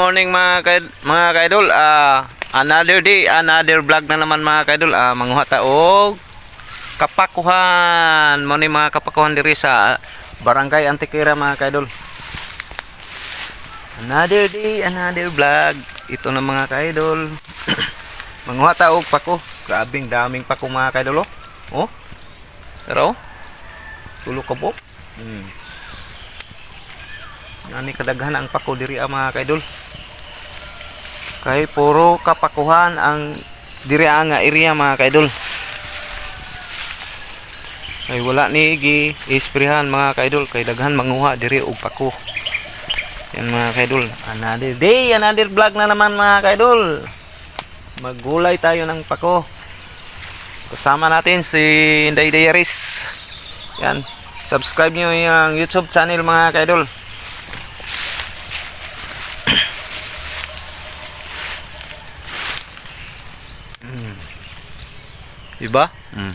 morning mga kaid mga kaidol. Ah, another day, another vlog na naman mga kaidol. Ah, manguha ta og kapakuhan. Mo ni mga kapakuhan diri sa Barangay Antiquera mga kaidol. Another day, another vlog. Ito na mga kaidol. manguha ta og pako. Grabing daming pako mga kaidol oh. Oh. Pero oh. Tulo ka po. Hmm. Ani kadaghan ang pako diri ah, mga kaidol. Kay puro kapakuhan ang diri nga area mga kaidol. Kay wala ni gi isprehan mga kaidol kay daghan manguha diri og pako. Yan mga kaidol. Another day, another vlog na naman mga kaidol. Maggulay tayo ng pako. Kasama natin si Inday Diaries. Yan. Subscribe nyo yung YouTube channel mga kaidol. Diba? Mm.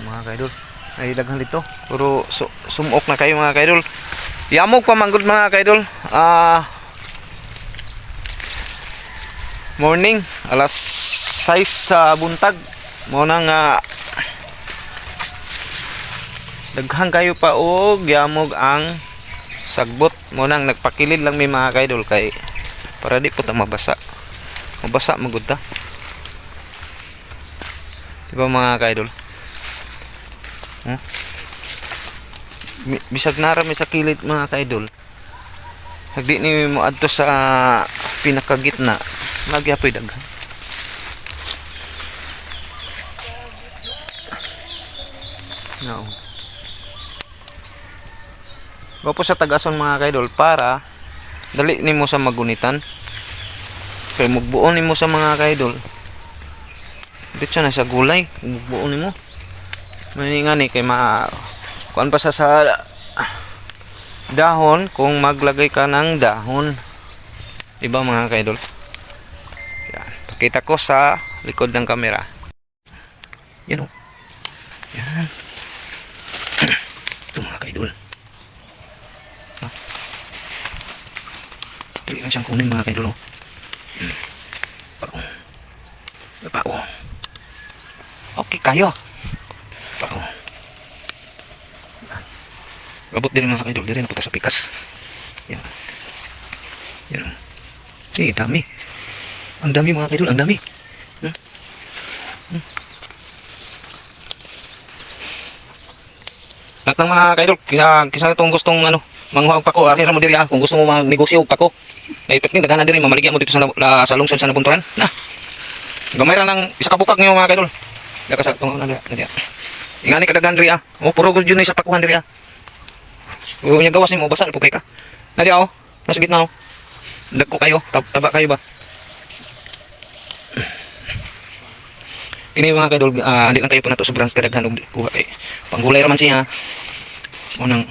Mga kaidol. Ay daghan dito. Puro su sumok na kayo mga kaidol. Yamog pa manggod mga kaidol. Ah Morning, alas 6 sa buntag. Mo nang ah, daghan kayo pa og yamog ang sagbot mo nang nagpakilid lang may mga kaidol kay para di po ta mabasa. Mabasa magud ta. Diba mga kaidol? Hmm? Bisag nara mi sa kilid mga kaidol. Hagdi ni mo adto sa pinakagitna. Nagyapoy daghan. No. Gopo sa tagason mga kaidol para dali nimo sa magunitan. Kay mugbuon nimo sa mga kaidol. Dito na sa gulay, buo nimo. Mani nga ni kay ma kuan pa sa sa dahon kung maglagay ka ng dahon. Diba mga kaidol? Yan. Pakita ko sa likod ng kamera. Yan o. Yan. Ito mga kaidol. Dali lang siyang kunin mga kaidol. Oh. Hmm. Pao. Pao. Okay kayo. Pao. Gabot din mga kaidol. Dili na punta sa pikas. Yan. Yan. Eh, dami. Ang dami mga kaidol. Ang dami. Hmm? Hmm. Ng mga kaidol, kisa, kisa itong gustong ano, manguha og pako, ari mo diri ah, kung gusto mo magnegosyo og pako. Ay pek ni daghanan diri mamaligya mo dito sa la, sa lungsod sa nabunturan. Na. Gamay ra ng isa ka bukak niyo mga kaidol. Daka sa tong ano na Ingani kadaghan diri ah. Oh, puro gud yun sa pakuhan diri ah. O nya gawas nimo basa po kay ka. Nadi oh, nasa gitna oh. Dagko kayo, tab taba kayo ba? Kini mga kaidol, ah, andi lang kayo po na to sobrang kadaghan og kuha kay panggulay raman siya. Unang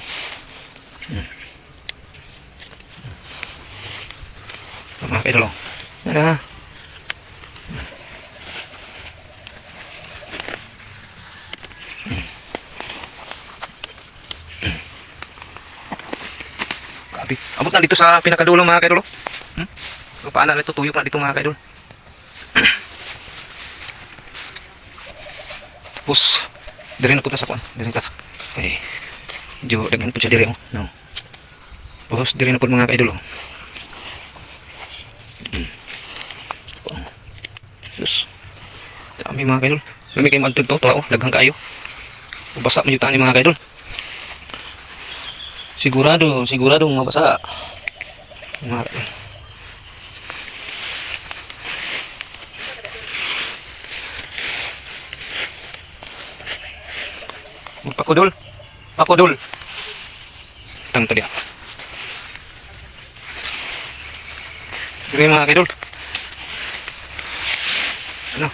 hmm. mga kaidol oh. Grabe. Abot na dito sa pinakadulong mga kaidol. oh. Hmm? Paano na ito tuyok na dito mga kaidol. Tapos, diri na po na sa kuan. Diri ka. Okay. Jo, daghan po siya diri oh. No. Tapos, diri na po mga kaidol. oh. Hmm. Sus. Dami mga kaidol. Lami kayo magtugto to, oh, daghang kayo. Basa mo yung tani mga kaidol. Sigurado, sigurado mabasa. Pakudol. Pakudol. Tang tadi. Dire mga kaidol. Ano?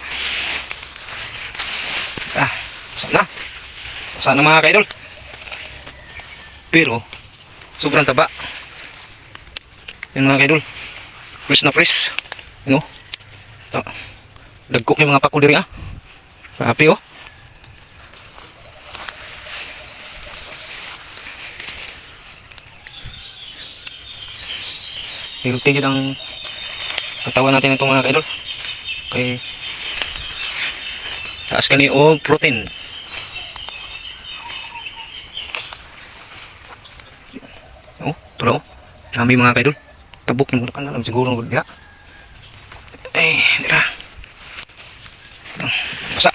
Ah, sana. Sana mga kaidol. Pero, sobrang taba. Yan mga kaidol. Fresh na fresh. Ano? Ah, Dagkok yung mga pako diri ah. Grabe oh. healthy yun ang katawan natin itong mga kaidol. Kay taas kani og protein. Oh, tulo. Dami mga kaidol. Tabok ng kan lang siguro ng diha. Eh, dira. Basa.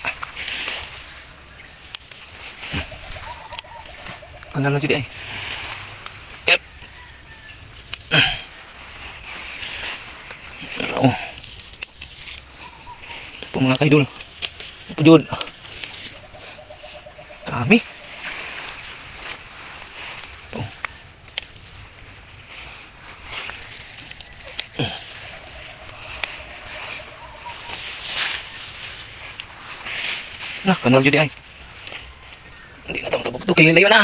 Kanal na jud ay. Yep. Oh. Ito mga kaidol. Ito jud. Nah, kanal jud ay. Hindi na tamo tabok to kay layo na.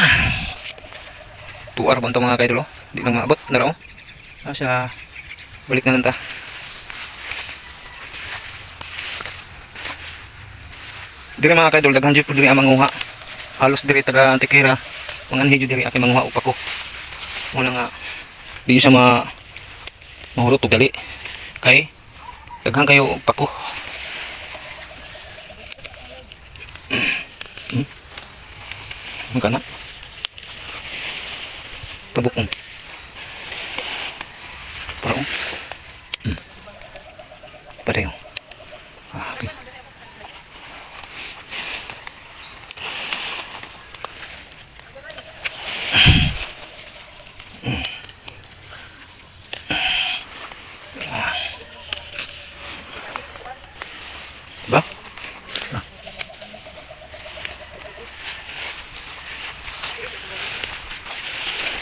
Tuar ba ito mga kaidol oh? Hindi na maabot na raw. Asa balik na lang ta. Dire mga kaidol daghan jud diri ang manguha. Halos diri taga Antikira. Manganhi jud diri aki manguha upa ko. Muna nga di siya ma mahurot og dali. Kay daghan kayo upa ko. Ang kana. Tabok mo. Parang. Hmm. Pareho.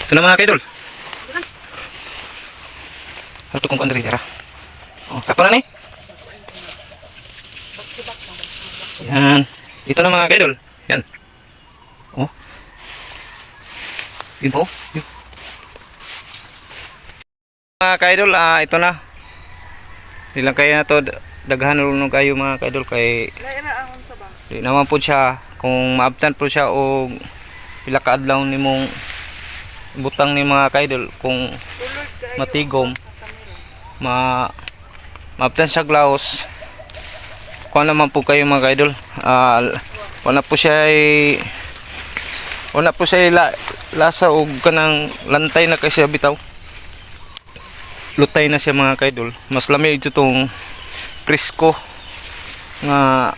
Ito na mga kaidol. Ito kong kandari, tara. Oh, sakto na ni. Yan. Ito na mga kaidol. Yan. Oh. Yun po. Yun. Mga kaidol, ah, ito na. Ilang kayo na to, daghan ulo kayo mga kaidol kay? Di naman po siya kung maabtan po siya o pila ka adlaw nimong butang ni mga kaidol kung matigom ma maabtan siya glaus kuha naman po kayo mga kaidol ah wala po siya ay wala po siya la, lasa og kanang lantay na kasi bitaw. Lutay na siya mga kaidol. Mas lamig ito tong presko nga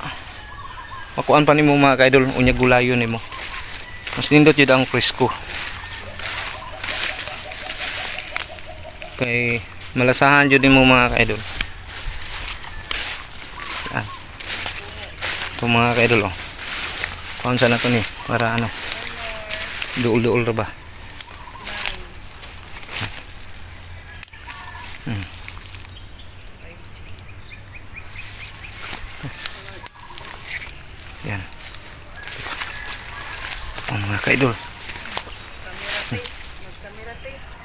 makuan pa nimo mga kaidol unya gulayo nimo. Mas nindot jud ang presko kay malasahan jud nimo mga kaidol yan ito mga kaidol oh kuan sa na to ni para ano duol-duol ra ba Hmm. Yan. Oh, mga kaidol. Kamera taste.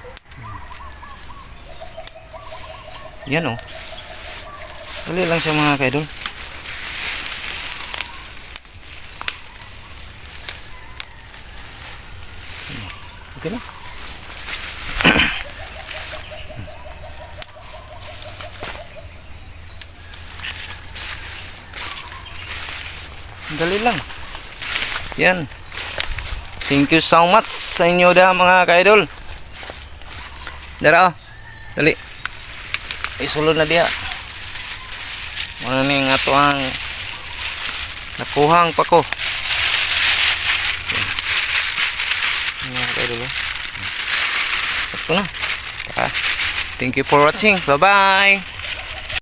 Yan oh. Dali lang siya mga kaidol. Okay na. Dali lang. Yan. Thank you so much sa inyo da mga kaidol. Dara oh. Dali. Isulod na diha. Ano ni nga to ang nakuhang pa ko. Ito na. Thank you for watching. Bye-bye.